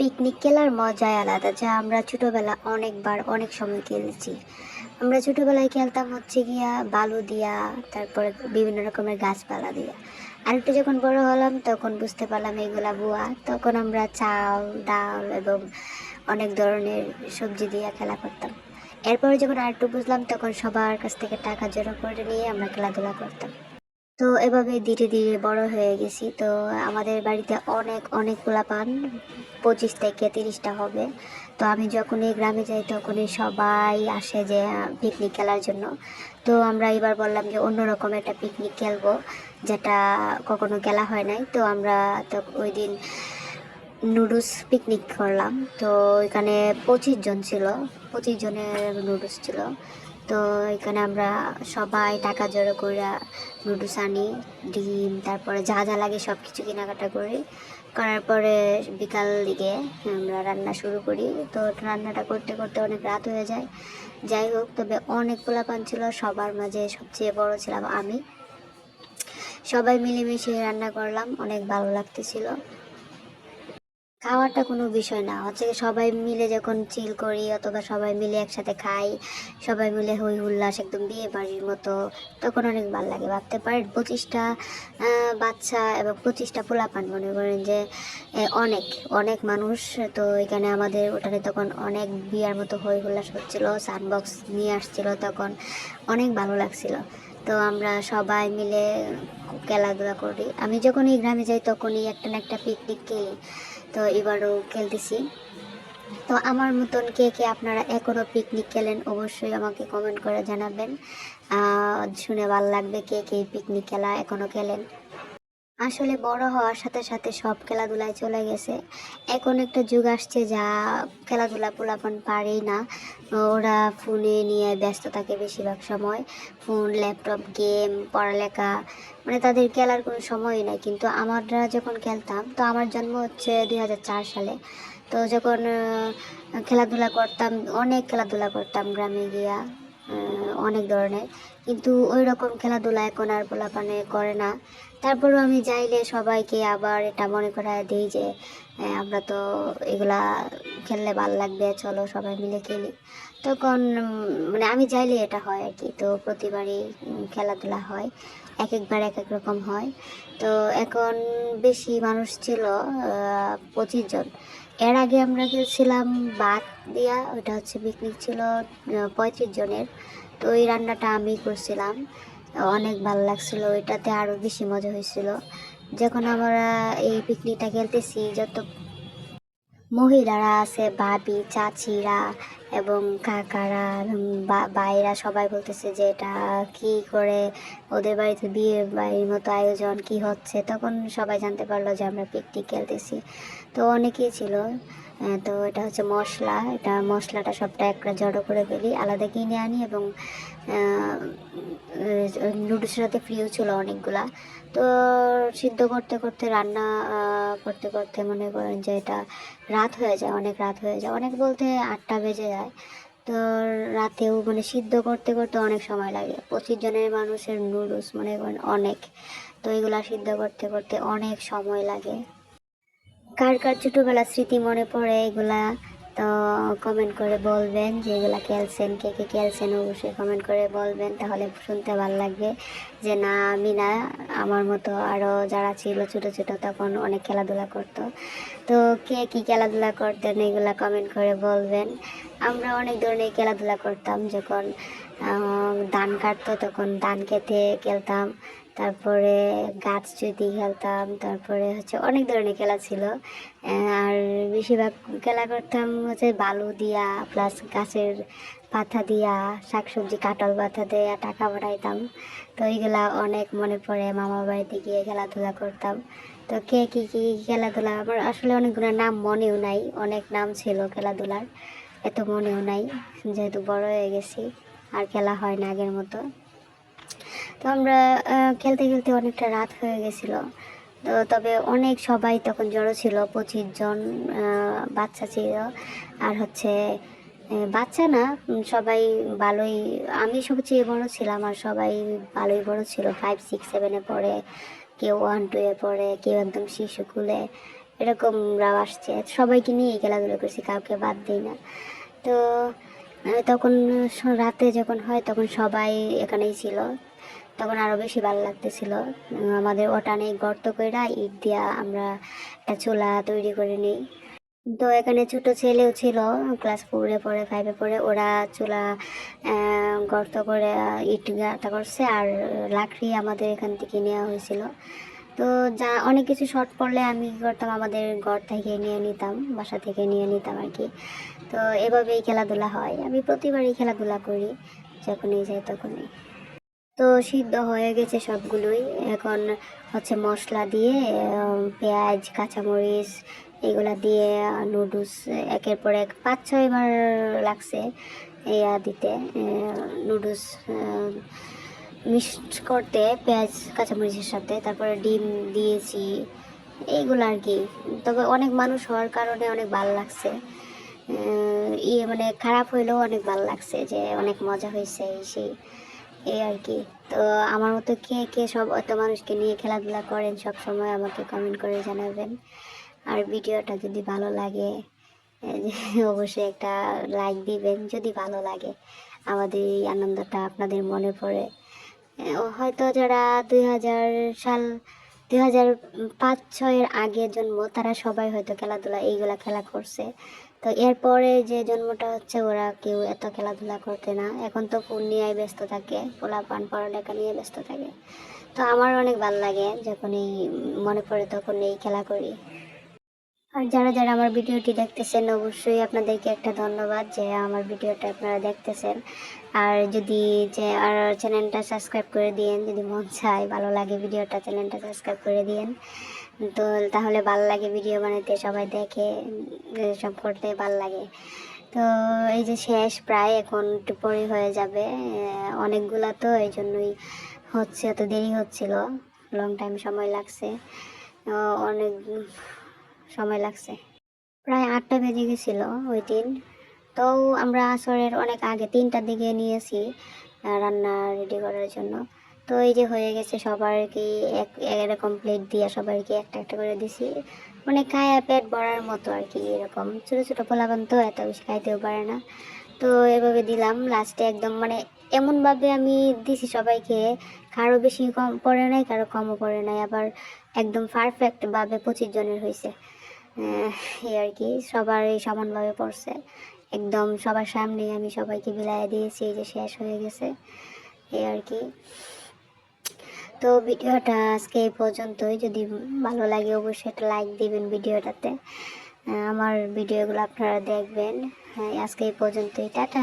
Picnic খেলার মজাই আলাদা, যা আমরা ছোটোবেলা অনেকবার, অনেক সময় খেলেছি। আমরা ছোটোবেলায় খেলতাম হচ্ছে গিয়া বালু দিয়া, তারপরে বিভিন্ন রকমের গাছপালা দিয়া। আর একটু যখন বড় হলাম, তখন বুঝতে পারলাম এইগুলা বুয়া তখন আমরা চাল, ডাল এবং অনেক ধরনের সবজি দিয়ে খেলা করতাম। এরপরে যখন আর একটু বুঝলাম, তখন সবার কাছ থেকে টাকা জড়ো করে নিয়ে আমরা খেলাধুলা করতাম। তো এভাবে ধীরে ধীরে বড় হয়ে গেছি। তো আমাদের বাড়িতে অনেক, অনেকগুলা পান, পঁচিশ থেকে তিরিশটা হবে। তো আমি যখনই গ্রামে যাই তখনই সবাই আসে যে পিকনিক খেলার জন্য। তো আমরা এবার বললাম যে, অন্যরকম একটা পিকনিক খেলব, যেটা কখনো খেলা হয় নাই। তো আমরা তো ওই দিন নুডলস পিকনিক করলাম। তো ওইখানে পঁচিশ জন ছিল, পঁচিশ জনের নুডলস ছিল। তো এখানে আমরা সবাই টাকা জড়ো করে নুডলস আনি, ডিম, তারপরে যা যা লাগে সব কিছু কেনাকাটা করি। করার পরে বিকাল দিকে আমরা রান্না শুরু করি। তো রান্নাটা করতে করতে অনেক রাত হয়ে যায়। যাই হোক, তবে অনেক পোলাপান ছিল, সবার মাঝে সবচেয়ে বড় ছিলাম আমি। সবাই মিলেমিশে রান্না করলাম, অনেক ভালো লাগতেছিল। খাওয়াটা কোনো বিষয় না। হচ্ছে সবাই মিলে যখন চিল করি অথবা সবাই মিলে একসাথে খাই, সবাই মিলে হই হুল্লাস একদম বিয়ে বাড়ির মতো, তখন অনেক ভালো লাগে। ভাবতে পারেন পঁচিশটা বাচ্চা এবং পঁচিশটা পোলাপান মনে করেন যে অনেক অনেক মানুষ। তো এখানে আমাদের ওখানে তখন অনেক বিয়ার মতো হই হুল্লাস হচ্ছিল, সানবক্স নিয়ে আসছিল তখন। অনেক ভালো লাগছিল। তো আমরা সবাই মিলে খেলাধুলা করি। আমি যখন এই গ্রামে যাই তখনই একটা না একটা পিকনিক খেলি। তো এবারও খেলতেছি। তো আমার মতন কে কে আপনারা এখনও পিকনিক খেলেন, অবশ্যই আমাকে কমেন্ট করে জানাবেন। শুনে ভালো লাগবে কে কে পিকনিক খেলা এখনও খেলেন। আসলে বড় হওয়ার সাথে সাথে সব খেলাধুলায় চলে গেছে। এখন একটা যুগ আসছে যা খেলাধুলা পোলাপন পারেই না। ওরা ফোনে নিয়ে ব্যস্ত থাকে বেশিরভাগ সময়। ফোন ল্যাপটপ গেম পড়ালেখা মানে তাদের খেলার কোনো সময়ই নাই। কিন্তু আমরা যখন খেলতাম, তো আমার জন্ম হচ্ছে দু হাজার চার সালে। তো যখন খেলাধুলা করতাম, অনেক খেলাধুলা করতাম গ্রামে গিয়া। অনেক ধরনের। কিন্তু ওই রকম খেলাধুলা এখন আর পোলাপানে করে না। তারপরেও আমি চাইলে সবাইকে আবার এটা মনে করায় দিই যে আমরা তো এগুলা খেললে ভালো লাগবে, চলো সবাই মিলে খেলি। তখন মানে আমি চাইলে এটা হয় আর কি। তো প্রতিবারই খেলাধুলা হয়। এক একবার এক এক রকম হয়। তো এখন বেশি মানুষ ছিল পঁচিশ জন। এর আগে আমরা গেছিলাম বাদ দিয়া, ওটা হচ্ছে পিকনিক ছিল পঁয়ত্রিশ জনের। তো ওই রান্নাটা আমি করছিলাম। অনেক ভালো লাগছিল, ওইটাতে আরও বেশি মজা হয়েছিল। যখন আমরা এই পিকনিকটা খেলতেছি, যত মহিলারা আছে, ভাবি, চাচিরা এবং কাকারা বাইরা সবাই বলতেছে যে এটা কি করে ওদের বাড়িতে বিয়ে বাড়ির মতো আয়োজন, কি হচ্ছে? তখন সবাই জানতে পারল যে আমরা পিকনিক খেলতেছি। তো অনেকেই ছিল। তো এটা হচ্ছে মশলা। এটা মশলাটা সবটা একটা জড়ো করে ফেলি, আলাদা কিনে আনি এবং নুডলসের সাথে ফ্রিও ছিল অনেকগুলা। তো সিদ্ধ করতে করতে রান্না করতে করতে মনে করেন যে এটা রাত হয়ে যায়, অনেক রাত হয়ে যায়। অনেক বলতে আটটা বেজে যায়। তো রাতেও মানে সিদ্ধ করতে করতে অনেক সময় লাগে। পঁচিশ জনের মানুষের নুডলস মনে করেন অনেক। তো এগুলা সিদ্ধ করতে করতে অনেক সময় লাগে। কার কার ছোটোবেলার স্মৃতি মনে পড়ে এগুলা, তো কমেন্ট করে বলবেন যে এগুলা খেলছেন, কে কে খেলছেন অবশ্যই কমেন্ট করে বলবেন, তাহলে শুনতে ভালো লাগবে। যে না, আমি না, আমার মতো আরও যারা ছিল ছোটো ছোটো তখন অনেক খেলাধুলা করতো। তো কে কী খেলাধুলা করতেন এগুলা কমেন্ট করে বলবেন। আমরা অনেক ধরনের খেলাধুলা করতাম যখন ধান কাটতো তখন ধান খেতে খেলতাম। তারপরে গাছ চুতি খেলতাম, তারপরে হচ্ছে অনেক ধরনের খেলা ছিল। আর বেশিরভাগ খেলা করতাম হচ্ছে বালু দিয়া প্লাস গাছের পাতা দিয়া, শাকসবজি, কাঁঠাল পাতা দিয়া টাকা বাড়াইতাম। তো এইগুলা অনেক মনে পড়ে, মামা বাড়িতে গিয়ে খেলাধুলা করতাম। তো কে কী কী খেলাধুলা, আমার আসলে অনেকগুলো নাম মনেও নাই, অনেক নাম ছিল খেলাধুলার, এত মনেও নাই, যেহেতু বড় হয়ে গেছি, আর খেলা হয় না আগের মতো। তো আমরা খেলতে খেলতে অনেকটা রাত হয়ে গেছিল। তো তবে অনেক সবাই তখন জড়ো ছিল, পঁচিশ জন বাচ্চা ছিল। আর হচ্ছে বাচ্চা না সবাই ভালোই, আমি সবচেয়ে বড় ছিলাম আর সবাই ভালোই বড় ছিল। ফাইভ সিক্স সেভেনে পড়ে, কেউ ওয়ান টুয়ে পড়ে, কেউ একদম শিশু কুলে এরকমরাও আসছে। সবাইকে নিয়েই খেলাধুলা করছি, কাউকে বাদ দিই না। তো তখন, রাতে যখন হয়, তখন সবাই এখানেই ছিল। তখন আরও বেশি ভালো লাগতেছিল। আমাদের ওটানে গর্ত কইরা ইট দিয়া আমরা একটা চুলা তৈরি করে নিই। তো এখানে ছোট ছেলেও ছিল ক্লাস ফোরে পড়ে ফাইভে পড়ে, ওরা চুলা গর্ত করে ইট গাঁথা করছে আর লাকড়ি আমাদের এখান থেকে নেওয়া হয়েছিল। তো যা, অনেক কিছু শর্ট পড়লে আমি কী করতাম, আমাদের ঘর থেকে নিয়ে নিতাম, বাসা থেকে নিয়ে নিতাম আর কি। তো এভাবেই খেলাধুলা হয়। আমি প্রতিবারই খেলাধুলা করি, যখনই যাই তখনই। তো সিদ্ধ হয়ে গেছে সবগুলোই। এখন হচ্ছে মশলা দিয়ে পেঁয়াজ, কাঁচামরিচ এগুলা দিয়ে নুডলস, একের পর এক পাঁচ ছয়বার লাগছে ইয়া দিতে নুডলস মিক্সড করতে পেঁয়াজ, কাঁচামরিচের সাথে, তারপরে ডিম দিয়েছি, এইগুলো আর কি। তবে অনেক মানুষ হওয়ার কারণে অনেক ভালো লাগছে। ইয়ে মানে খারাপ হইলেও অনেক ভালো লাগছে যে অনেক মজা হয়েছে এই সেই। এই আর কি। তো আমার মতো কে কে সব অত মানুষকে নিয়ে খেলাধুলা করেন সব সময় আমাকে কমেন্ট করে জানাবেন। আর ভিডিওটা যদি ভালো লাগে অবশ্যই একটা লাইক দিবেন, যদি ভালো লাগে। আমাদের এই আনন্দটা আপনাদের মনে পড়ে। হয়তো যারা দুই হাজার সাল, দুই হাজার পাঁচ, ছয়ের আগে জন্ম, তারা সবাই হয়তো খেলাধুলা, এইগুলা খেলা করছে। তো এরপরে যে জন্মটা হচ্ছে, ওরা কেউ এত খেলাধুলা করতে না। এখন তো ফোন ব্যস্ত থাকে, পোলাপান, পড়ালেখা নিয়ে ব্যস্ত থাকে। তো আমার অনেক ভালো লাগে যখন এই মনে পড়ে তখন এই খেলা করি। আর যারা যারা আমার ভিডিওটি দেখতেছেন, অবশ্যই আপনাদেরকে একটা ধন্যবাদ যে আমার ভিডিওটা আপনারা দেখতেছেন। আর যদি যে আর চ্যানেলটা সাবস্ক্রাইব করে দিয়েন, যদি মন চায়, ভালো লাগে ভিডিওটা, চ্যানেলটা সাবস্ক্রাইব করে দিয়েন। তো তাহলে ভালো লাগে ভিডিও বানাতে সবাই দেখে সব করতে ভালো লাগে। তো এই যে শেষ, প্রায় এখন একটু পরে হয়ে যাবে অনেকগুলা তো এই জন্যই হচ্ছে, এত দেরি হচ্ছিল। লং টাইম সময় লাগছে। অনেক সময় লাগছে। প্রায় আটটা বেজে গেছিল ওই দিন। তো আমরা আসরের অনেক আগে তিনটার দিকে নিয়েছি, রান্না রেডি করার জন্য। তো এই যে হয়ে গেছে সবারকে এক, এরকম প্লেট দিয়ে সবাইকে একটা একটা করে দিছি। মানে খায়া পেট ভরার মতো আর কি এরকম। ছোটো ছোটো পোলাপান তো এত বেশি খাইতেও পারে না। তো এভাবে দিলাম। লাস্টে একদম মানে এমনভাবে আমি দিছি সবাইকে। কারও বেশি কম পড়ে নাই, কারও কমও পড়ে নাই। আবার একদম পারফেক্টভাবে পঁচিশ জনের হয়েছে এই আর কি। সবার সমানভাবে পড়ছে। একদম সবার সামনে আমি সবাইকে বিলাইয়া দিয়েছি। এই যে শেষ হয়ে গেছে। এই আর কি। তো ভিডিওটা আজকে এই পর্যন্তই। যদি ভালো লাগে অবশ্যই একটা লাইক দিবেন ভিডিওটাতে। আমার ভিডিওগুলো আপনারা দেখবেন। হ্যাঁ আজকে এই পর্যন্তই। টাটা!